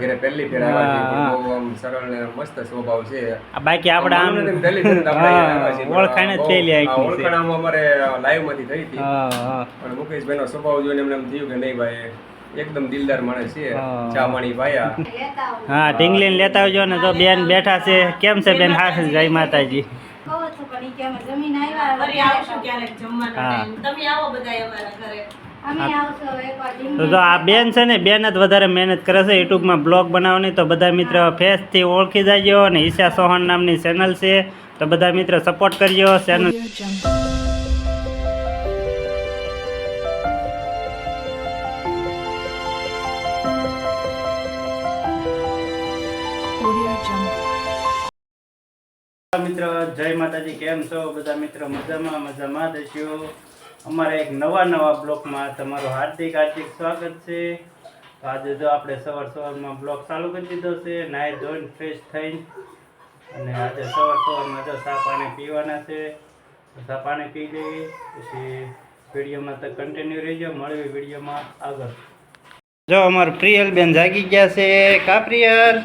ઘરે પહેલી ફેર આવ્યા બહુ આમ સરળ ને મસ્ત સ્વભાવ છે. બાકી આપણે આમ પહેલી ફેર. ઓળખાણ જ આખી ઓળખાણ આમ અમારે લાઈવમાંથી થઈ હતી. હા હા. પણ મુકેશભાઈ નો સ્વભાવ જોઈને એમને એમ થયું કે નહીં ભાઈ એકદમ દિલદાર માણસ છે. ચા પાણી લેતા હા ઢીંગલીને લેતા આવજો ને જો બેન બેઠા છે. કેમ છે બેન? હા જય માતાજી. કહું છું પણ ઈ કે અમે જમીન આવ્યા હવે આવશું ક્યારેક જમવાનો હા. તમે આવો બધા અમારા ઘરે. તો આ બેન છે ને બેન જ વધારે મહેનત કરે છે યુટ્યુબમાં બ્લોગ બનાવવાની. તો બધા મિત્ર ફેસથી ઓળખી જાય અને ઈશા સોહન નામની ચેનલ છે. તો બધા મિત્ર સપોર્ટ કરજો ચેનલ મિત્ર જય માતાજી કેમ છો? બધા મિત્રો મજામાં મજામાં દઈશું અમારા એક નવા નવા બ્લોકમાં તમારું હાર્દિક હાર્દિક સ્વાગત છે. તો આજે જો આપણે સવાર સવારમાં બ્લોક ચાલુ કરી દીધો છે નાહી ધોઈને ફ્રેશ થઈને અને આજે સવાર સવારમાં જો સા પાણી પીવાના છે સા પાણી પી લઈએ પછી વિડીયોમાં તો કન્ટિન્યુ રહેજો મળવી વિડીયોમાં આગળ. જો અમારું પ્રિયલ બેન જાગી ગયા છે. કા પ્રિયલ?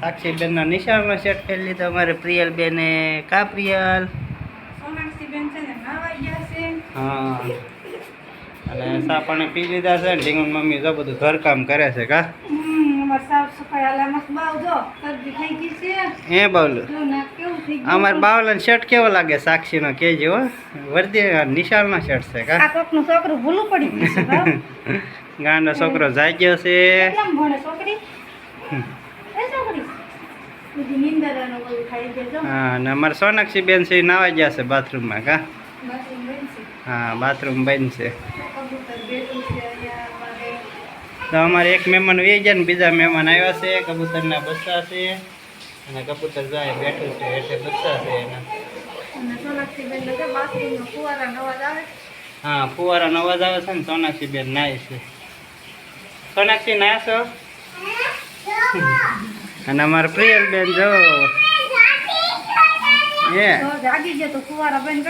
સાક્ષી બેનનો નિશાળનો શર્ટ પહેરી લીધો અમારે પ્રિયલ બેને કા પ્રિયલ સોનાક્ષી બેન છે ને નાવા ગયા છે હા. અને સા પાણી પી લીધા છે ને ઢીંગણ મમ્મી જો બધું ઘરકામ કરે છે કા? એ બાવલું. અમાર બાવલાનો શર્ટ કેવો લાગે સાક્ષીનો કેજો હો. વર્દી નિશાળનો શર્ટ છે કા? કોકનું છોકરું ભૂલું પડી ગયું ગાંડો છોકરો જાગ્યો છે. હા અને અમારે સોનાક્ષી બેન છે નાવા ગયા છે બાથરૂમમાં કા? હા બાથરૂમ બંધ છે. કબૂતર બેઠું છે અહીંયા અમારે. તો અમારે એક મહેમાન વે ગયા ને બીજા મહેમાન આવ્યા છે કબૂતરના બચ્ચા છે અને કબૂતર જાય બેઠું છે એટલે બચ્ચા છે એના. હા ફુવારાનો અવાજ આવે છે ને સોનાક્ષી બેન નાય છે? સોનાક્ષી નાશો અને અમારે પ્રિયલ બેન જો એ તો જાગી જાય તો ફુવારા બંધ કરી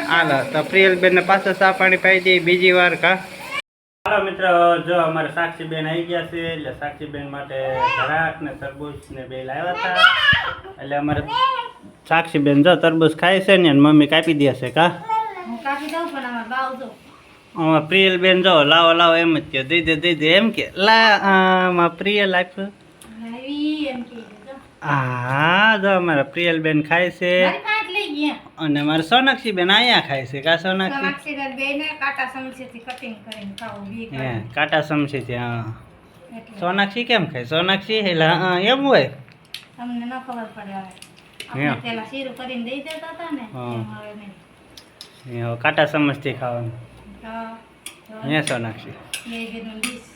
હાલો તો પ્રિયલ બેન ને પાછો ચા પાણી પાઈ દઈએ બીજી વાર કા? હાલો મિત્ર જો અમારે સાક્ષી બેન આવી ગયા છે એટલે સાક્ષી બેન માટે ધરાક ને તરબૂચ ને બે લાવ્યા હતા એટલે અમારે સાક્ષી બેન જો તરબૂચ ખાય છે ને અને મમ્મી કાપી દે છે કા? હું કાપી દઉં પણ અમાર બાવ જો. આમાં પ્રિયલ બેન જો લાવો લાવો એમ જ કે દઈ દે દઈ દે એમ કે લા આમાં પ્રિયલ આપ્યું. લાવી એમ કે જો. હા જો અમારા પ્રિયલ બેન ખાય છે. મારી પાંચ લઈ ગયા અને મારા સોનાક્ષી બેન અહીંયા ખાય છે કા સોનાક્ષી? સોનાક્ષી બેને કાંટા સમસેથી કટિંગ કરીને ખાવું બી હે કરે. કાંટા સમસી ત્યાં એટલે. સોનાક્ષી કેમ ખાય? સોનાક્ષી એટલે હા એમ હોય? અમને ન ખબર પડે હવે. હે. આપણે પેલા શીરું કરીને દઈ દેતા હતા ને હા. એમ હવે નહીં. એ હવે કાંટા સમજથી ખાવાનું. તો તો હે સોનાક્ષી? એ કીધું ડીશ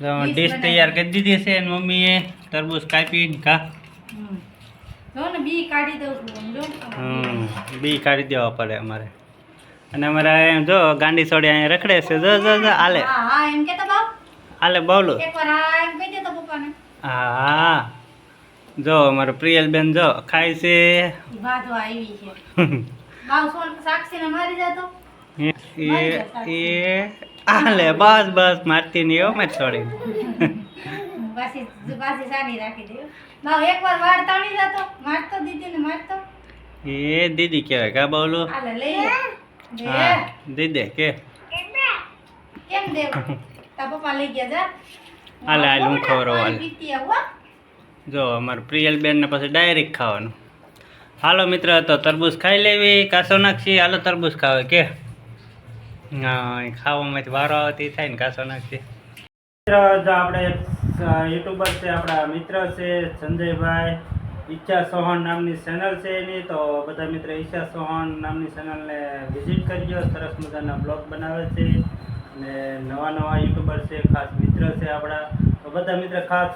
તો ડીશ ડીશ બનાવી. તૈયાર કરી દીધી છે અને મમ્મીએ તરબૂચ કાપી કા હમ. જો ને બી કાઢી દેવા પડે અમારે. અને અમારે જો ગાંડી સોડી અહીંયા રખડે છે. જો જો જો આલે આલે બોલું. એકવાર હા જો અમારું પ્રિયલ બેન જો ખાય છે. આલે બસ બસ મારતી નહીં હો મારી સાડી રાખી દે બાવ એકવાર વાળ તાણી જતો. મારતો દીદીને મારતો. એ દીદી કહેવાય કા બોલું હાલે લઈ લે. હા. દીદી કે. કેમ દે? તા પપ્પા લઈ ગયા જા. હાલે, હાલે, હું હો. જો અમારું પ્રિયલ બેન ને પછી ડાયરેક્ટ ખાવાનું. હાલો મિત્ર તો તરબૂચ ખાઈ લેવી કાસો નાખશી? હાલો તરબૂચ ખાવે કે. હા એ ખાવામાંથી વારો આવતી થાય ને કાસો નાખશી. મિત્ર આપણે યુટ્યુબર છે, આપણા મિત્ર છે, સંજયભાઈ ઈચ્છા સોહન નામની ચેનલ છે એની. તો બધા મિત્ર ઈચ્છા સોહન નામની ચેનલને વિઝિટ કરજો. સરસ મજાના બ્લોગ બનાવે છે. અને નવા નવા યુટ્યુબર છે, ખાસ મિત્ર છે આપણા. તો બધા મિત્ર ખાસ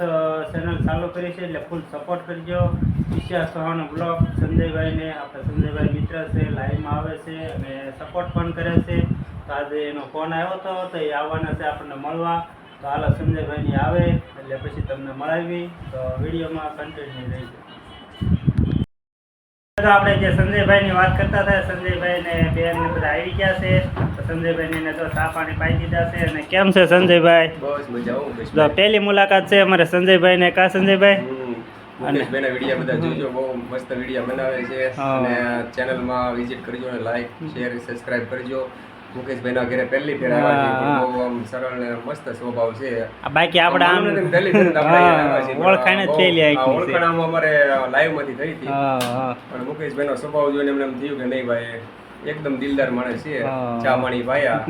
ચેનલ ચાલુ કરી છે એટલે ફૂલ સપોર્ટ કરજો. ઈચ્છા સોહન બ્લોગ સંજયભાઈને. આપણા સંજયભાઈ મિત્ર છે લાઈવમાં આવે છે અને સપોર્ટ પણ કરે છે. તો આજે એનો ફોન આવ્યો હતો તો એ આવવાના છે આપણને મળવા. તો હાલો, સંજયભાઈની આવે. એટલે પછી તમને મળાવી તો વિડીયોમાં કન્ટિન્યુ રહીશું તો આપણે જે સંજયભાઈની વાત કરતા હતા સંજયભાઈ ને બેન ને બધા આવી ગયા છે. તો સંજયભાઈ ને તો ચા પાણી પાઈ દીધા છે. અને કેમ છે સંજયભાઈ? બસ મજા પહેલી મુલાકાત છે અમારે સંજયભાઈ ને. કા સંજયભાઈ? મુકેશભાઈના વીડિયો બધા જોજો બહુ મસ્ત વીડિયો બનાવે છે. અને ચેનલમાં વિઝિટ કરજો લાઈક શેર સબસ્ક્રાઇબ કરજો. મુકેશભાઈના ઘરે પહેલી ફેર આવ્યા છે. હા, હા. બહુ આમ સરળ ને મસ્ત સ્વભાવ છે. આ બાકી આપણે આમ પહેલી ફેર જ આપણે અહીંયા આવ્યા છીએ. હા, ઓળખાણ જ બહુ- પહેલી હા, આંખની છે. ઓળખાણ આમ અમારે લાઈવમાંથી થઈ હતી. હા હા. પણ મુકેશભાઈનો સ્વભાવ જોઈને એમને એમ થયું કે નહીં ભાઈ એકદમ દિલદાર માણસ છે. ચા પાણી ભાયા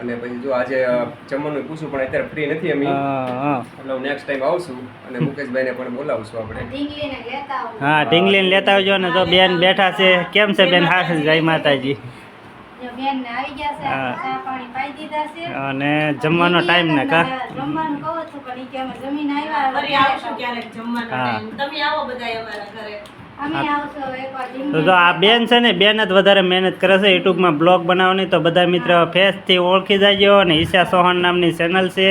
અને પછી જો આજે જમવાનું પૂછું પણ અત્યારે ફ્રી નથી અમે. એટલે હું નેક્સ્ટ ટાઈમ આવશું અને મુકેશભાઈને પણ બોલાવશું આપણે. ઢીંગલીને લેતા હા ઢીંગલીને લેતા આવજો ને જો બેન બેઠા છે કેમ છે બેન? હા જય માતાજી. અને જમવાનો ટાઈમ ને કા? જમવાનું કહું છું પણ ઈ કે અમે જમીન આવ્યા ફરી આવશું ક્યારેક જમવાનો હા. ટાઈમ તમે આવો બધા અમારા ઘરે. અમે આવશું હવે એકવાર તો જો આ બેન છે ને બેન જ વધારે મહેનત કરે છે. યુટ્યુબમાં બ્લોગ બનાવવાની. તો બધા મિત્રો ફેસથી ઓળખી જાય અને ઈશા ચૌહાણ નામની ચેનલ છે.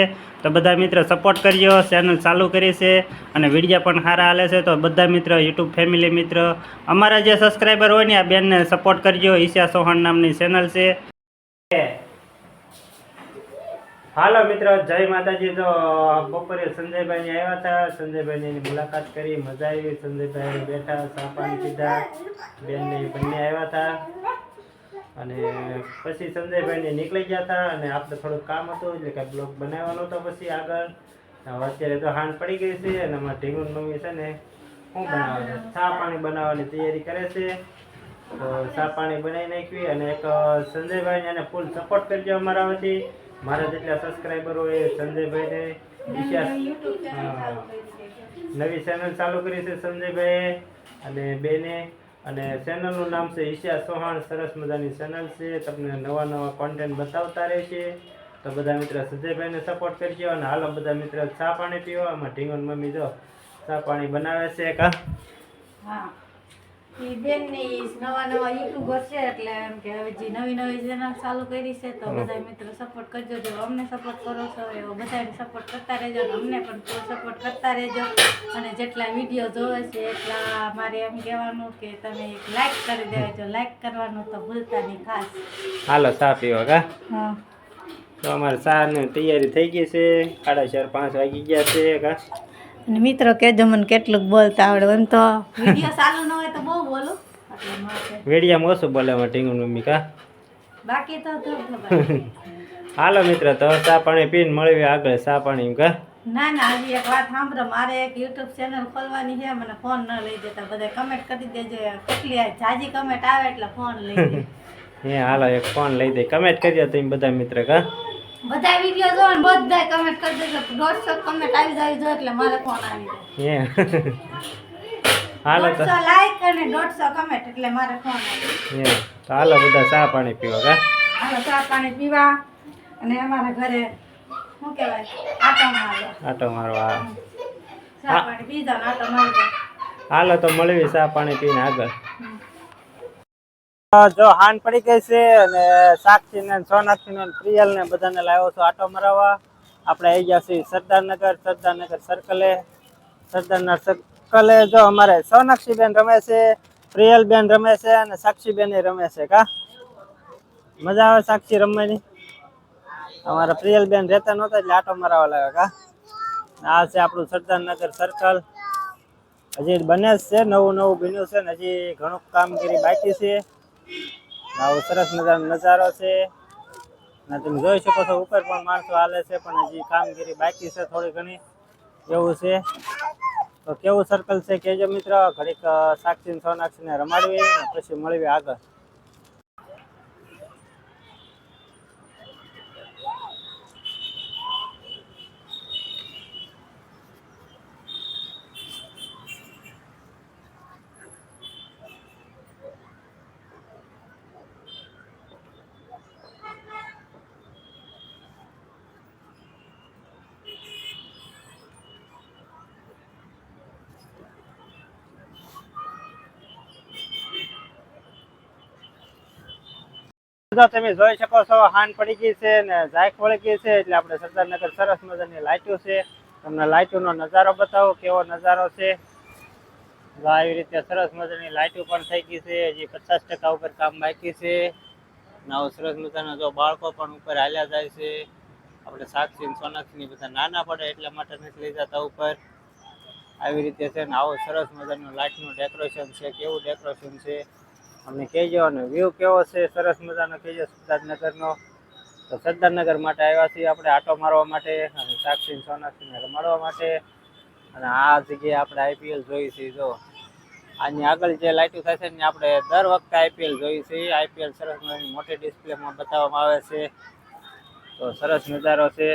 તો બધા મિત્ર સપોર્ટ કરજો ચેનલ ચાલુ કરી છે અને વિડીયા પણ સારા હાલે છે. તો બધા મિત્રો યુટ્યુબ ફેમિલી મિત્ર, અમારા જે સબસ્ક્રાઈબર હોય ને, આ બેનને સપોર્ટ કરજો. ઈશા ચૌહાણ નામની ચેનલ છે. હાલો મિત્રો, જય માતાજી. તો બપોરે સંજયભાઈ આવ્યા હતા. સંજયભાઈની મુલાકાત કરી, મજા આવી. સંજયભાઈ બેઠા પાણી પીધા. બેન બંને આવ્યા હતા. અને પછી સંજયભાઈ ને નીકળી ગયા હતા અને આપણે થોડુંક કામ હતું એટલે કે બ્લોગ બનાવવાનો હતો પછી આગળ. અત્યારે તો હાંડ પડી ગઈ છે અને અમારે ઢીંગુન મમ્મી છે ને શું બનાવે ચા પાણી બનાવવાની તૈયારી કરે છે. તો ચા પાણી બનાવી નાખવી અને એક સંજયભાઈ એને ફૂલ સપોર્ટ કરજો અમારા વતી. મારા જેટલા સબસ્ક્રાઈબર હોય એ સંજયભાઈને. નવી ચેનલ ચાલુ કરી છે સંજયભાઈએ અને બેને અને ચેનલનું નામ છે ઈશા ચૌહાણ, સરસ મજાની ચેનલ છે. તમને નવા નવા કોન્ટેન્ટ બતાવતા રહેશે. તો બધા મિત્ર સંજયભાઈને સપોર્ટ કરજો અને હાલો બધા મિત્ર ચા પાણી પીવા. આમાં ઢીંગણ મમ્મી જો ચા પાણી બનાવે છે કા હા. બેનને ઈ નવા નવા યુટ્યુબર છે એટલે એમ કે હવે જે નવી નવી ચેનલ ચાલુ કરી છે તો બધા મિત્રો સપોર્ટ કરજો. જો અમને સપોર્ટ કરો છો એવો બધાને સપોર્ટ કરતા રહેજો અને અમને પણ સપોર્ટ કરતા રહેજો. અને જેટલા વીડિયો જોવે છે એટલા મારે એમ કહેવાનું કે તમે એક લાઈક કરી દેજો. લાઈક કરવાનું તો ભૂલતા નહીં ખાસ. હાલો ચા પીવા કા? હા. તો અમારે ચાની તૈયારી થઈ ગઈ છે. સાડા ચાર પાંચ વાગી ગયા છે કા? અને મિત્રો કેજો મને કેટલુંક બોલતા આવડે એમ તો વિડિયો ચાલુ ન હોય તો બહુ બોલું. વેડિયામાં ઓછું બોલે માં ટીંગુ મમ્મી કા? બાકી તો. હાલો મિત્ર તો ચા પાણી પીને મળવી આગળ ચા પાણી કા? ના ના હજી એક વાત સાંભળો. મારે એક યુટ્યુબ ચેનલ ખોલવાની છે મને ફોન ન લઈ દેતા. બધા કમેન્ટ કરી દેજો. કેટલી જાજી કમેન્ટ આવે એટલે ફોન લઈ દે. હે હાલો એક ફોન લઈ દે. કમેન્ટ કરજો તમે બધા મિત્ર કા. બધા વીડિયો જો ને બધા કમેન્ટ કરી દેજો. દોઢસો કમેન્ટ આવી જાય જો એટલે મારે ફોન આવી જાય. હાલો તો. લાઈક અને દોઢસો કમેન્ટ એટલે મારે ફોન આવી જાય. હાલો બધા ચા પાણી પીવા કા? હાલો ચા પાણી પીવા. અને અમારા ઘરે શું કહેવાય? આટો મારવા. આટો મારવા ચા પાણી પીધા આટો મારવા હાલો તો મળવી ચા પાણી પીને આગળ. જો હાન પડી ગઈ છે અને સાક્ષી ને સોનાક્ષી ને પ્રિયલ ને બધાને લાવ્યો છો આટો મરાવવા. આપણે આવી ગયા છીએ સરદારનગર સરદારનગર સર્કલે સરદારનગર સર્કલે જો અમારે સોનાક્ષી બેન રમે છે પ્રિયલ બેન રમે છે અને સાક્ષી બેન રમે છે, કા? મજા આવે સાક્ષી રમવાની? અમારા પ્રિયલ બેન રહેતા નહોતા એટલે આટો મરાવવા લાગ્યા, કા? આ છે આપણું સરદારનગર સર્કલ હજી બને છે, નવું નવું બન્યું છે ને હજી ઘણું કામગીરી બાકી છે. આવો સરસ મજાનો નજારો છે. અને તમે જોઈ શકો છો, ઉપર પણ માણસો હાલે છે, પણ હજી કામગીરી બાકી છે થોડી ઘણી. એવું છે. તો કેવું સર્કલ છે? કેજો મિત્ર. ઘડીક સાક્ષી સોનાક્ષીને રમાડવી પછી મળવી આગળ. તો તમે જોઈ શકો છો હાન પડી ગઈ છે ને ઝાયક વળી ગઈ છે, એટલે આપણે સરદારનગર સરસ મજાની લાઈટો છે. તમને લાઈટોનો નજારો બતાવો, કેવો નજારો છે? આવી રીતે સરસ મજાની લાઈટો પણ થઈ ગઈ છે, હજી પચાસ ટકા ઉપર કામ બાકી છે. આવો સરસ મજાના જો બાળકો પણ ઉપર હાલ્યા જાય છે. આપણે સાક્ષી સોનાક્ષી બધા નાના પડે એટલા માટે નથી લઈ જતા ઉપર. આવી રીતે છે ને આવો સરસ મજાનું લાઇટનું ડેકોરેશન છે, કેવું ડેકોરેશન છે? અમને કહેજો અને વ્યૂ કેવો છે? સરસ મજાનો કહેજો સિદ્ધાર્થનગરનો તો સરદારનગર માટે આવ્યા છીએ આપણે આટો મારવા માટે અને સાક્ષી સોનાક્ષીને રમાડવા માટે. અને આ જગ્યાએ આપણે આઈપીએલ જોઈ છીએ, જો. આની આગળ જે લાઇટો થાય છે ને આપણે દર વખતે આઈપીએલ જોઈએ છીએ. આઈપીએલ સરસ મજાની મોટી ડિસ્પ્લેમાં બતાવવામાં આવે છે. તો સરસ નજારો છે.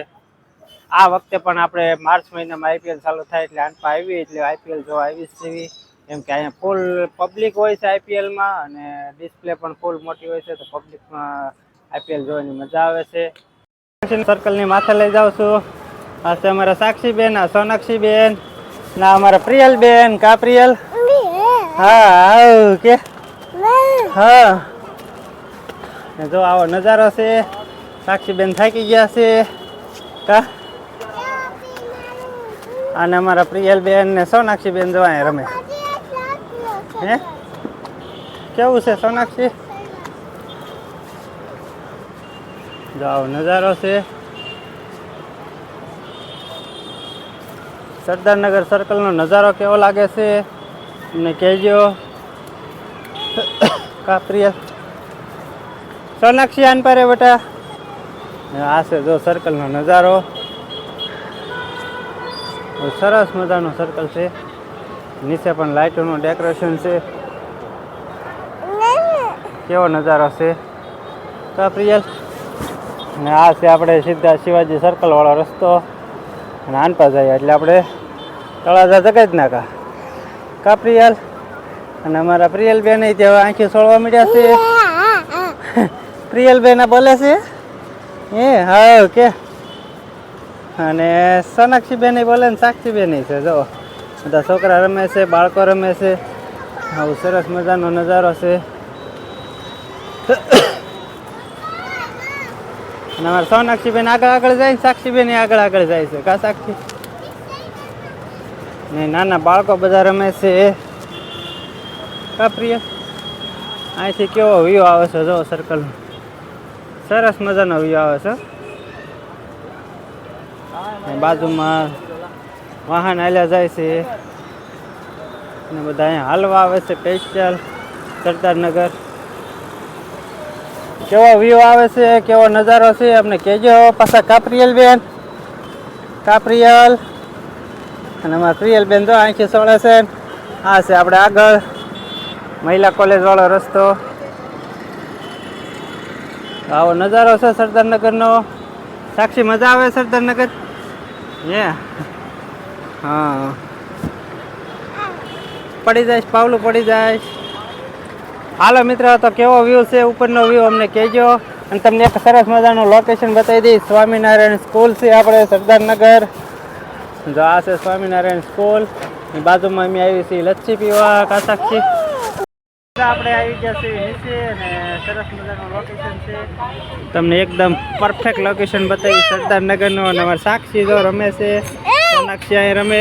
આ વખતે પણ આપણે માર્ચ મહિનામાં આઈપીએલ ચાલુ થાય એટલે આનપા આવી, એટલે આઈપીએલ જોવા આવી જ કેમ કે અહીંયા ફૂલ પબ્લિક હોય છે આઈપીએલમાં અને ડિસ્પ્લે પણ ફૂલ મોટી હોય છે તો પબ્લિકમાં આઈપીએલ જોવાની મજા આવે છે. સર્કલની માથે લઈ જાઉં છું. આ છે અમારા સાક્ષીબેન આ સોનાક્ષીબેન ના અમારા પ્રિયલબેન કા પ્રિયલ? હા આવ કે? હા. જો આવો નજારો છે. સાક્ષીબેન થાકી ગયા છે. કા? અને અમારા પ્રિયલબેન ને સોનાક્ષીબેન જો અહીંયા રમે. હે? કેવું છે, સોનાક્ષી? જાઓ, નજારો છે. સરદારનગર સર્કલનો નજારો કેવો લાગે છે? અમને કહેજો. કાપરિયા સોનાક્ષી, આન પારે બેટા? આ છે જો સર્કલનો નજારો. સરસ મજાનો સર્કલ છે. નીચે પણ લાઇટોનું ડેકોરેશન છે. કેવો નજારો છે? કાપરિયલ અને આ છે આપણે સીધા શિવાજી સર્કલવાળો રસ્તો. અને આનપા જઈએ એટલે આપણે તળાજા જગત નાકા કા પ્રિયલ અને અમારા પ્રિયલ બેન ત્યાં આંખી સોળવા મળ્યા છે. પ્રિયલ બેન આ બોલે છે? એ હા કે અને સોનાક્ષી બેન બોલે ને સાક્ષી બેન છે જો બધા છોકરા રમે છે, બાળકો રમે છે. આવું સરસ મજાનો નજારો છે. અને અમારા સોનાક્ષી બેન આગળ આગળ જાય ને સાક્ષી બેન આગળ આગળ જાય છે. કા સાક્ષી? ને નાના બાળકો બધા રમે છે. કા પ્રિય? અહીંથી કેવો વ્યૂ આવે છે? જો સર્કલ સરસ મજાનો વ્યૂ આવે છે. બાજુમાં વાહન હાલ્યા જાય છે. ને બધા અહીંયા હાલવા આવે છે સ્પેશિયલ સરદારનગર. કેવો વ્યૂ આવે છે, કેવો નજારો છે, અમને કહેજો. પાછા કાપરિયલ બેન કાપરિયલ. અને અમારા પ્રિયલ બેન તો આંખી સોળે છે. આ છે આપણે આગળ. મહિલા કોલેજ વાળો રસ્તો. આવો નજારો છે સરદારનગરનો. સાક્ષી મજા આવે સરદારનગર? હે હા. પડી જાય પાવલું પડી જાય હાલો મિત્ર, તો કેવો વ્યૂ છે? ઉપરનો વ્યૂ અમને કહેજો. અને તમને એક સરસ મજાનું લોકેશન બતાવી દઈશ. સ્વામિનારાયણ સ્કૂલ છે આપણે સરદારનગર. જો આ છે સ્વામિનારાયણ સ્કૂલ બાજુમાં અમે આવી છીએ લચ્છી પીવા, કાસાક્ષી. આપણે આવી ગયા છીએ નીચે અને સરસ મજાનું લોકેશન છે. તમને એકદમ પરફેક્ટ લોકેશન બતાવી સરદારનગરનું અને અમારે સાક્ષી જો રમે છે. સોનાક્ષી અહીં રમે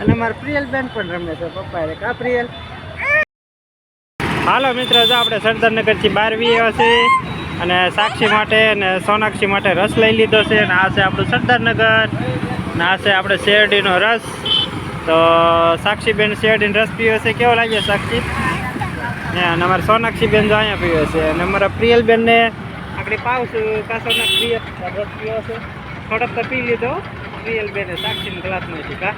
અને મારા પ્રિયલ બેન પણ રમે છે, પપ્પા કા પ્રિયલ? હાલો મિત્રો, જો આપણે સરદારનગરથી બારવી આવ્યા છે અને સાક્ષી માટે અને સોનાક્ષી માટે રસ લઈ લીધો છે અને આ છે આપણું સરદારનગર અને આ છે આપણે શેરડીનો રસ. તો સાક્ષીબેન શેરડીનો રસ પીવે છે, કેવો લાગ્યો સાક્ષી? ને અને અમારે સોનાક્ષીબેન જો અહીંયા પીવે છે અને અમારા પ્રિયલબેનને આપણે પાવશું. કા સોનાક્ષ પ્રિય રસ પીવો છે? થોડોક તો પી લીધો. સાક્ષીને કા?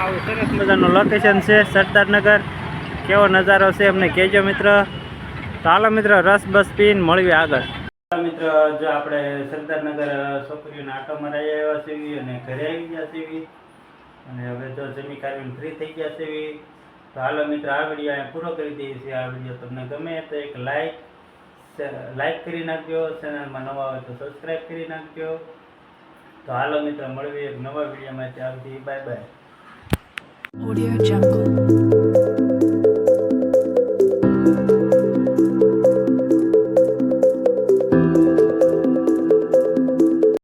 આવું સરસ મજાનું લોકેશન છે સરદારનગર કેવો નજારો છે અમને કહેજો મિત્ર. તો હાલો મિત્ર રસ બસ પીન મળવી આગળ. મિત્ર જો આપણે સરદારનગર છોકરીઓના આટો મરાઈ આવ્યા છીએ અને ઘરે આવી ગયા છીએ અને હવે તો જમી કાઢીને ફ્રી થઈ ગયા છીએ તો હાલો મિત્ર આ વીડિયો અહીંયા પૂરો કરી દઈએ છીએ. આ વીડિયો તમને ગમે તો એક લાઈક લાઈક કરી નાખજો. ચેનલમાં નવા હોય તો સબસ્ક્રાઈબ કરી નાખજો. તો હાલો મિત્ર મળવી એક નવા વિડીયોમાં ત્યાં સુધી બાય બાય ઓડિયો Jungle.